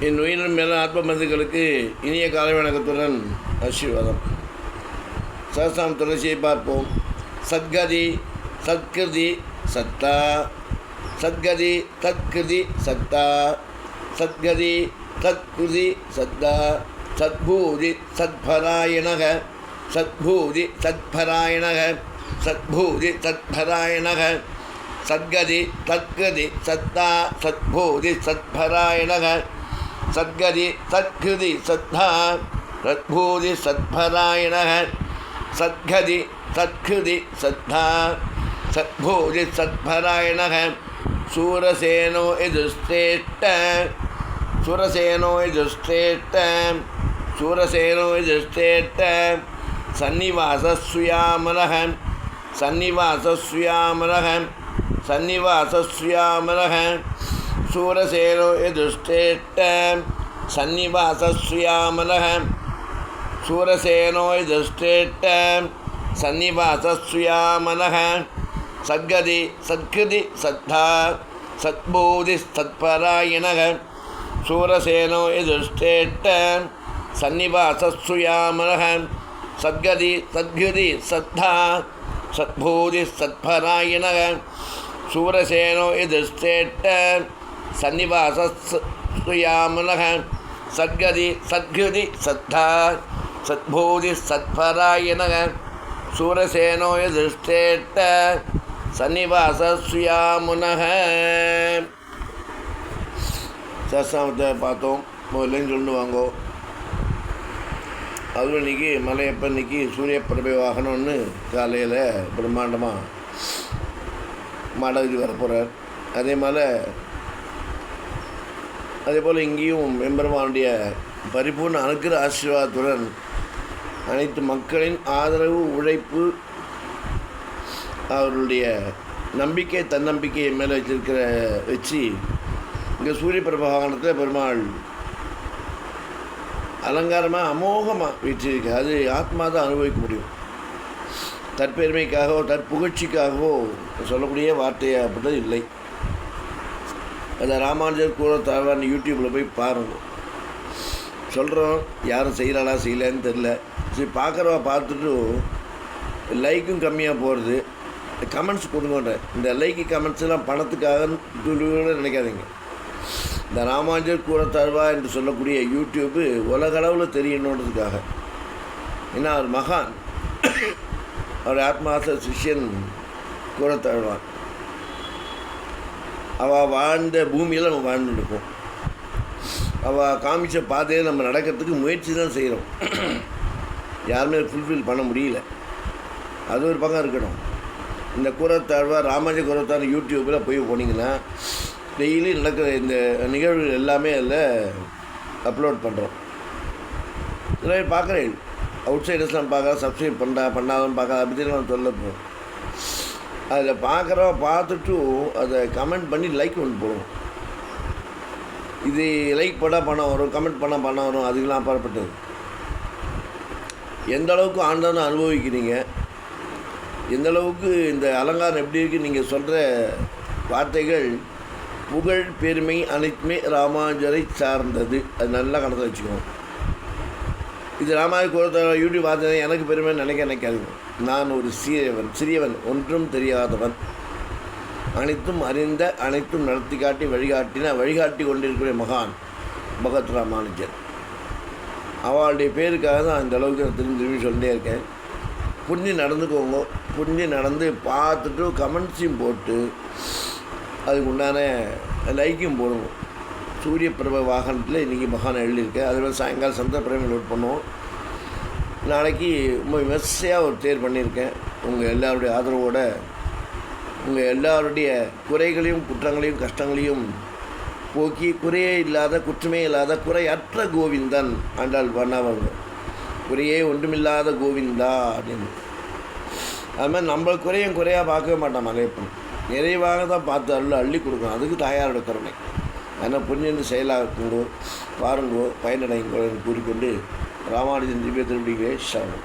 என் உயிரினம் மேல ஆத்ம மருந்துகளுக்கு இனிய காலை வணக்கத்துடன் ஆசீர்வாதம். சகசாம் துளசியை பார்ப்போம். சத்கதி சத்கிருதி சத்தா. சத்கதி தத்கிருதி சத்தா. சத்கதி தத்கிருதி சத்தா. சத்பூதி சத்பராயணக. சத்பூதி சத்பராயணக. சத்பூதி சத்பராயணக. சத்கதி தத்கதி சத்தா. சத்பூதி சத்பராயணக. சத்கதி சத்கிருதி சத்தா சத்பூதி சத்பராயண சத்கதி சத்கிருதி சத்தா சத்பூதி சத்பராயண சூரசேனோ எதுஸ்தேட்ட சுரசேனோ எதுஸ்தேட்ட சூரசேனோ எதுஸ்தேட்ட சன்னிவாசஸ்யாமலக சன்னிவாசஸ்யாமலக சன்னிவாசஸ்யாமலக சூரசேனோ எதுஷ்டேட்ட சன்னிவாசஸ்யாமலக சூரசேனோ எதுஷ்டேட்ட சன்னிவாசஸ்யாமலக சத்கதி சத்கிருதி சத்தா சத்பூதி சத்பராயணக சூரசேனோ எதுஷ்டேட்ட சன்னிவாசஸ்யாமலக சத்கதி சத்கிருதி சத்தா சத்பூதி சத்பராயணக சூரசேனோ சத்கதி சத்கிருதி சத்தா சத்பூதி சத்பராயணக சூரசேனோ திருஷ்டேட்ட சன்னிவாசஸ்யாமுனக சசாமத்தை பார்த்தோம். முதல்லையும் சொல்லிட்டு வாங்கோ அதுவும் இன்றைக்கி மலையப்ப இன்னைக்கு சூரிய பிரபை வாகனம்னு காலையில் பிரம்மாண்டமாக மாடகிரி வரப்போகிறார் அதே மாதிரி அதே போல் இங்கேயும் எம்பெருமானுடைய பரிபூர்ண அனுக்கிற ஆசீர்வாதத்துடன் அனைத்து மக்களின் ஆதரவு உழைப்பு அவர்களுடைய நம்பிக்கை தன்னம்பிக்கையை மேலே வச்சிருக்கிற வச்சு இங்கே சூரிய பிரபாகணத்தில் பெருமாள் அலங்காரமாக அமோகமாக வீற்றிருக்கு அது ஆத்மா தான் அனுபவிக்க முடியும். தற்பெருமைக்காகவோ தற்புகழ்ச்சிக்காகவோ சொல்லக்கூடிய வார்த்தையாகப்பட்டது இல்லை. அந்த ராமானுஜர் கூட தரவான்னு யூடியூப்பில் போய் பாருங்கள் சொல்கிறோம் யாரும் செய்கிறாளா செய்யலான்னு தெரில சரி பார்க்குறவ பார்த்துட்டு லைக்கும் கம்மியாக போகிறது கமெண்ட்ஸ் கொடுங்கன்ற. இந்த லைக்கு கமெண்ட்ஸ்லாம் பணத்துக்காக துளியோடு நினைக்காதீங்க. இந்த ராமானுஜர் கூட தருவா என்று சொல்லக்கூடிய யூடியூப்பு உலகளவில் தெரியணுன்றதுக்காக. ஏன்னா அவர் மகான். அவர் ஆத்மாச சிஷ்யன் கூட தருவான் அவள் வாழ்ந்த பூமியில் நம்ம வாழ்ந்துருக்கோம். அவள் காமிச்ச பாதையை நம்ம நடக்கிறதுக்கு முயற்சி தான் செய்கிறோம் யாருமே ஃபுல்ஃபில் பண்ண முடியல. அது ஒரு பக்கம் இருக்கணும் இந்த கூறத்தாழ்வா ராமாஜ கூறத்தாழ் யூடியூப்பில் போய் போனீங்கன்னா டெய்லி நடக்கிற இந்த நிகழ்வுகள் எல்லாமே அதில் அப்லோட் பண்ணுறோம் இதில் பார்க்குறேன். அவுட் சைடர்ஸ்லாம் பார்க்க சப்ஸ்கிரைப் பண்ணா பண்ணாதான் பார்க்க அப்படி நான் சொல்ல போகிறோம் அதில் பார்க்குறவ பார்த்துட்டு அதை கமெண்ட் பண்ணி லைக் ஒன்று போடுவோம் இது லைக் பண்ணால் பணம் வரும் கமெண்ட் பண்ணால் பணம் வரும் அதுக்கெல்லாம் அப்பாற்பட்டது. எந்த அளவுக்கு ஆண்டவனை அனுபவிக்கிறீங்க? எந்த அளவுக்கு இந்த அலங்காரம் எப்படி இருக்குது நீங்கள் சொல்கிற வார்த்தைகள் புகழ் பெருமை அனைத்துமே ராமானுஜரை சார்ந்தது. அது நல்லா கணக்கில் வச்சுக்கோங்க. இது ராமானுஜர் யூடியூப் பார்த்தது எனக்கு பெருமைன்னு நினைக்க நினைக்காதுங்க. நான் ஒரு சிறியவன் சிறியவன் ஒன்றும் தெரியாதவன். அனைத்தும் அறிந்த அனைத்தும் நடத்தி காட்டி வழிகாட்டின வழிகாட்டி கொண்டிருக்கிற மகான் பகத் ராமானுஜர் அவளுடைய பேருக்காக தான் இந்த அளவுக்கு நான் திரும்பி திரும்பி சொல்லிட்டே இருக்கேன். புண்ணி நடந்துக்கோங்க. புண்ணி நடந்து பார்த்துட்டு கமெண்ட்ஸையும் போட்டு அதுக்கு உண்டான லைக்கும் போடுவோம். சூரிய பிரப வாகனத்தில் இன்றைக்கி மகான் எழுதியிருக்கேன் அதுமாதிரி சாயங்காலம் சந்திர பிரேமி நோட் பண்ணுவோம். நாளைக்கு ரொம்ப விமர்சையாக ஒரு தேர் பண்ணியிருக்கேன். உங்கள் எல்லாருடைய ஆதரவோடு உங்கள் எல்லாருடைய குறைகளையும் குற்றங்களையும் கஷ்டங்களையும் போக்கி குறையே இல்லாத குற்றமே இல்லாத குறையற்ற கோவிந்தன் ஆண்டாள் பண்ணாவங்க குறையே ஒன்றுமில்லாத கோவிந்தா அப்படின்னு. அது மாதிரி நம்ம குறையும் குறையாக பார்க்கவே மாட்டான் மலையப்பன் நிறைவாக தான் பார்த்து அள்ள அள்ளி கொடுக்கணும். அதுக்கு தாயாரோட கருணை. அதனால் புண்ணியன்னு செயலாக்குங்கோ பாருங்கோ பயனடைங்கோ கூறிக்கொண்டு ராமானுஜன் திவ்ய திருப்படிகளே சரணம்